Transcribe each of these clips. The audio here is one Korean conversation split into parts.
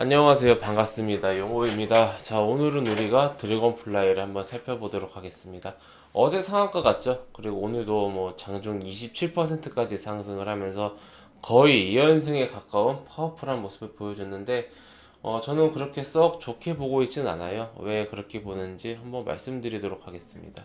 안녕하세요. 반갑습니다. 용호입니다. 자, 오늘은 우리가 드래곤 플라이를 한번 살펴보도록 하겠습니다. 어제 상한가 갔죠? 그리고 오늘도 뭐 장중 27%까지 상승을 하면서 거의 2연승에 가까운 파워풀한 모습을 보여줬는데, 어, 저는 그렇게 썩 좋게 보고 있진 않아요. 왜 그렇게 보는지 한번 말씀드리도록 하겠습니다.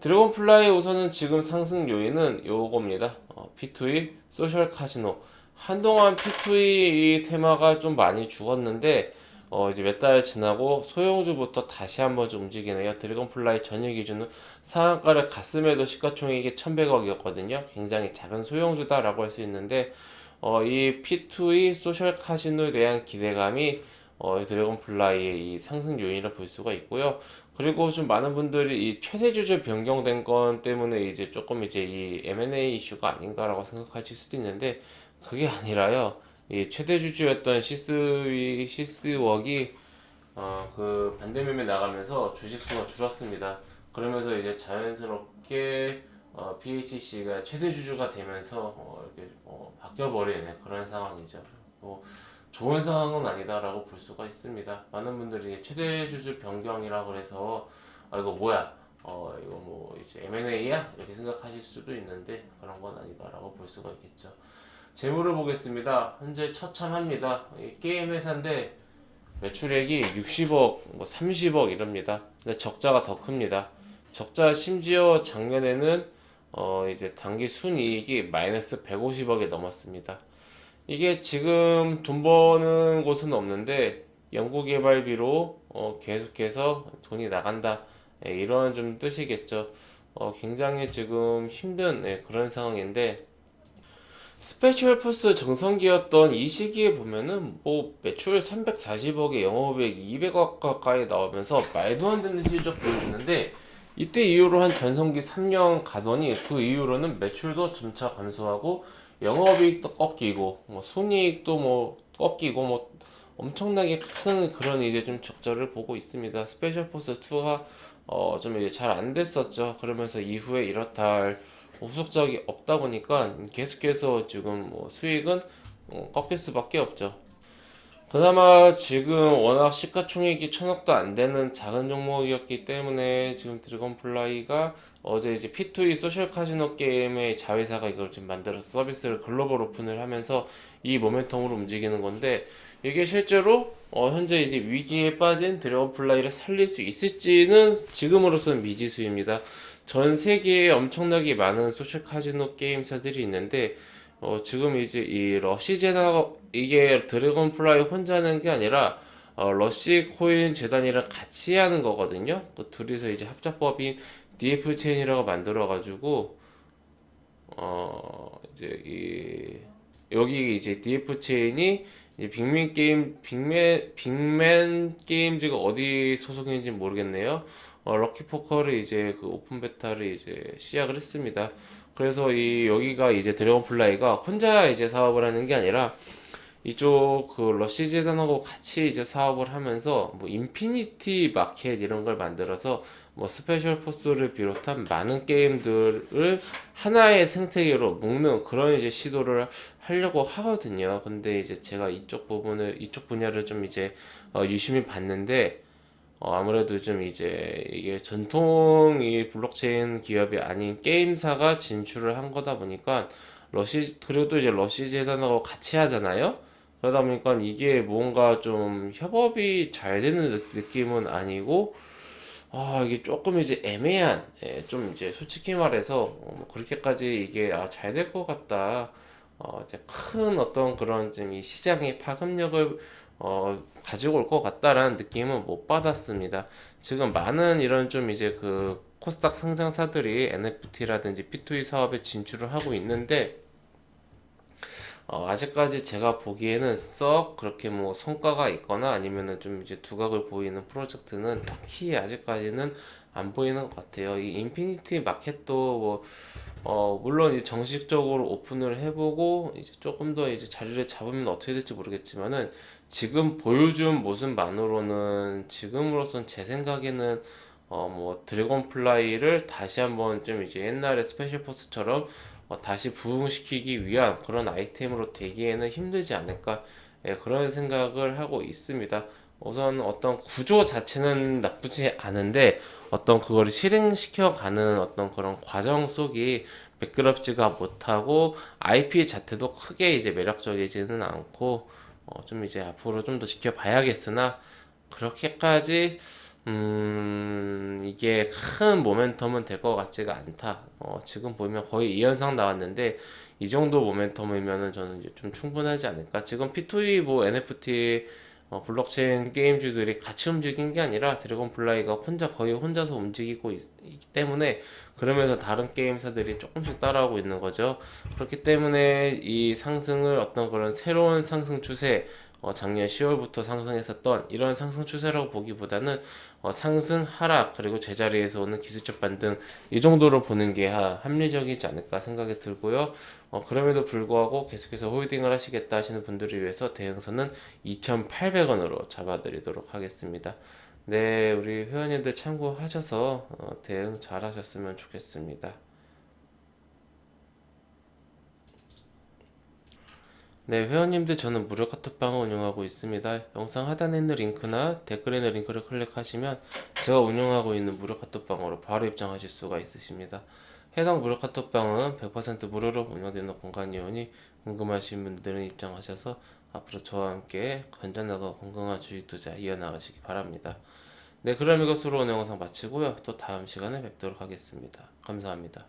드래곤 플라이 우선은 지금 상승 요인은 요겁니다. 어, P2E 소셜 카지노. 한동안 P2E 이 테마가 좀 많이 죽었는데 어, 이제 몇 달 지나고 소형주부터 다시 한번 좀 움직이네요. 드래곤 플라이 전일 기준은 상한가를 갔음에도 시가총액이 1100억이었거든요. 굉장히 작은 소형주다라고 할 수 있는데 어, 이 P2E 소셜 카지노에 대한 기대감이 어, 드래곤 플라이의 이 상승 요인이라 볼 수가 있고요. 그리고 좀 많은 분들이 이 최대 주주 변경된 건 때문에 이제 조금 이제 이 M&A 이슈가 아닌가라고 생각하실 수도 있는데 그게 아니라요. 이 최대 주주였던 시스위 시스웍이 어, 그 반대 매매 나가면서 주식 수가 줄었습니다. 그러면서 이제 자연스럽게 어, PHC가 최대 주주가 되면서 어, 이렇게 어, 바뀌어 버리는 그런 상황이죠. 뭐 좋은 상황은 아니다라고 볼 수가 있습니다. 많은 분들이 최대 주주 변경이라고 해서 아 이거 뭐야? 어 이거 뭐 이제 M&A야? 이렇게 생각하실 수도 있는데 그런 건 아니다라고 볼 수가 있겠죠. 재물을 보겠습니다. 현재 처참합니다. 이 게임 회사인데 매출액이 60억, 뭐 30억 이럽니다. 근데 적자가 더 큽니다. 적자 심지어 작년에는 어 이제 단기 순이익이 마이너스 150억이 넘었습니다. 이게 지금 돈 버는 곳은 없는데 연구개발비로 어 계속해서 돈이 나간다 예, 이런 좀 뜻이겠죠. 어 굉장히 지금 힘든 예, 그런 상황인데 스페셜 포스 정성기였던 이 시기에 보면은 뭐 매출 340억에 영업이익 200억 가까이 나오면서 말도 안 되는 실적 보여주는데 이때 이후로 한 전성기 3년 가더니 그 이후로는 매출도 점차 감소하고 영업이익도 꺾이고 뭐 순이익도 뭐 꺾이고 뭐 엄청나게 큰 그런 이제 좀 적자를 보고 있습니다. 스페셜 포스 2가 어 좀 이제 잘 안 됐었죠. 그러면서 이후에 이렇다 할 후속작이 없다 보니까 계속해서 지금 뭐 수익은 어, 꺾일 수밖에 없죠. 그나마 지금 워낙 시가총액이 천억도 안 되는 작은 종목이었기 때문에 지금 드래곤 플라이가 어제 이제 P2E 소셜 카지노 게임의 자회사가 이걸 지금 만들어서 서비스를 글로벌 오픈을 하면서 이 모멘텀으로 움직이는 건데 이게 실제로 어 현재 이제 위기에 빠진 드래곤 플라이를 살릴 수 있을지는 지금으로서는 미지수입니다. 전 세계에 엄청나게 많은 소셜 카지노 게임사들이 있는데 어, 지금 이제 이 러시 재단 이게 드래곤 플라이 혼자 하는 게 아니라 어, 러시 코인 재단이랑 같이 하는 거거든요. 그 둘이서 이제 합작법인 DF 체인이라고 만들어 가지고 어 이제 이 여기 이제 DF 체인이 이제 빅맨 게임 빅맨 빅맨 게임즈가 어디 소속인지 모르겠네요. 어, 럭키 포커를 이제 그 오픈 베타를 이제 시작을 했습니다. 그래서 이 여기가 이제 드래곤 플라이가 혼자 이제 사업을 하는 게 아니라 이쪽 그 러시 재단하고 같이 이제 사업을 하면서 뭐 인피니티 마켓 이런 걸 만들어서 뭐 스페셜 포스를 비롯한 많은 게임들을 하나의 생태계로 묶는 그런 이제 시도를 하려고 하거든요. 근데 이제 제가 이쪽 부분을 이쪽 분야를 좀 이제 어, 유심히 봤는데 어, 아무래도 좀 이제 이게 전통 이 블록체인 기업이 아닌 게임사가 진출을 한 거다 보니까 러시 그래도 이제 러시 재단하고 같이 하잖아요. 그러다 보니까 이게 뭔가 좀 협업이 잘 되는 느- 느낌은 아니고 아 이게 조금 이제 애매한 예, 좀 이제 솔직히 말해서 어, 뭐 그렇게까지 이게 아, 잘 될 것 같다. 어, 이제 큰 어떤 그런 좀 이 시장의 파급력을 어, 가지고 올 것 같다라는 느낌은 못 받았습니다. 지금 많은 이런 좀 이제 그 코스닥 상장사들이 NFT라든지 P2E 사업에 진출을 하고 있는데 어, 아직까지 제가 보기에는 썩 그렇게 뭐 성과가 있거나 아니면은 좀 이제 두각을 보이는 프로젝트는 딱히 아직까지는 안 보이는 것 같아요. 이 인피니티 마켓도 뭐, 어, 물론 이제 정식적으로 오픈을 해보고 이제 조금 더 이제 자리를 잡으면 어떻게 될지 모르겠지만은 지금 보여준 모습만으로는 지금으로선 제 생각에는 어, 뭐 드래곤 플라이를 다시 한번 좀 이제 옛날에 스페셜 포스처럼 어, 다시 부흥시키기 위한 그런 아이템으로 되기에는 힘들지 않을까 예, 그런 생각을 하고 있습니다. 우선 어떤 구조 자체는 나쁘지 않은데 어떤 그거를 실행시켜 가는 어떤 그런 과정 속이 매끄럽지가 못하고 IP 자체도 크게 이제 매력적이지는 않고 어, 좀 이제 앞으로 좀 더 지켜봐야겠으나 그렇게까지 음, 이게 큰 모멘텀은 될 것 같지가 않다. 어, 지금 보면 거의 2연상 나왔는데 이 정도 모멘텀이면은 저는 좀 충분하지 않을까. 지금 P2E 뭐 NFT 어, 블록체인 게임주들이 같이 움직인 게 아니라 드래곤 플라이가 혼자 거의 혼자서 움직이고 있, 기 때문에 그러면서 다른 게임사들이 조금씩 따라오고 있는 거죠. 그렇기 때문에 이 상승을 어떤 그런 새로운 상승 추세 어, 작년 10월부터 상승했었던 이런 상승 추세라고 보기보다는 어, 상승 하락 그리고 제자리에서 오는 기술적 반등 이 정도로 보는 게 하- 합리적이지 않을까 생각이 들고요. 어, 그럼에도 불구하고 계속해서 홀딩을 하시겠다 하시는 분들을 위해서 대응선은 2,800원으로 잡아드리도록 하겠습니다. 네, 우리 회원님들 참고하셔서 어, 대응 잘 하셨으면 좋겠습니다. 네, 회원님들 저는 무료 카톡방을 운영하고 있습니다. 영상 하단에 있는 링크나 댓글에 있는 링크를 클릭하시면 제가 운영하고 있는 무료 카톡방으로 바로 입장하실 수가 있으십니다. 해당 무료 카톡방은 100% 무료로 운영되는 공간이오니 궁금하신 분들은 입장하셔서 앞으로 저와 함께 건전하고 건강한 주식 투자 이어나가시기 바랍니다. 네, 그럼 이것으로 오늘 영상 마치고요. 또 다음 시간에 뵙도록 하겠습니다. 감사합니다.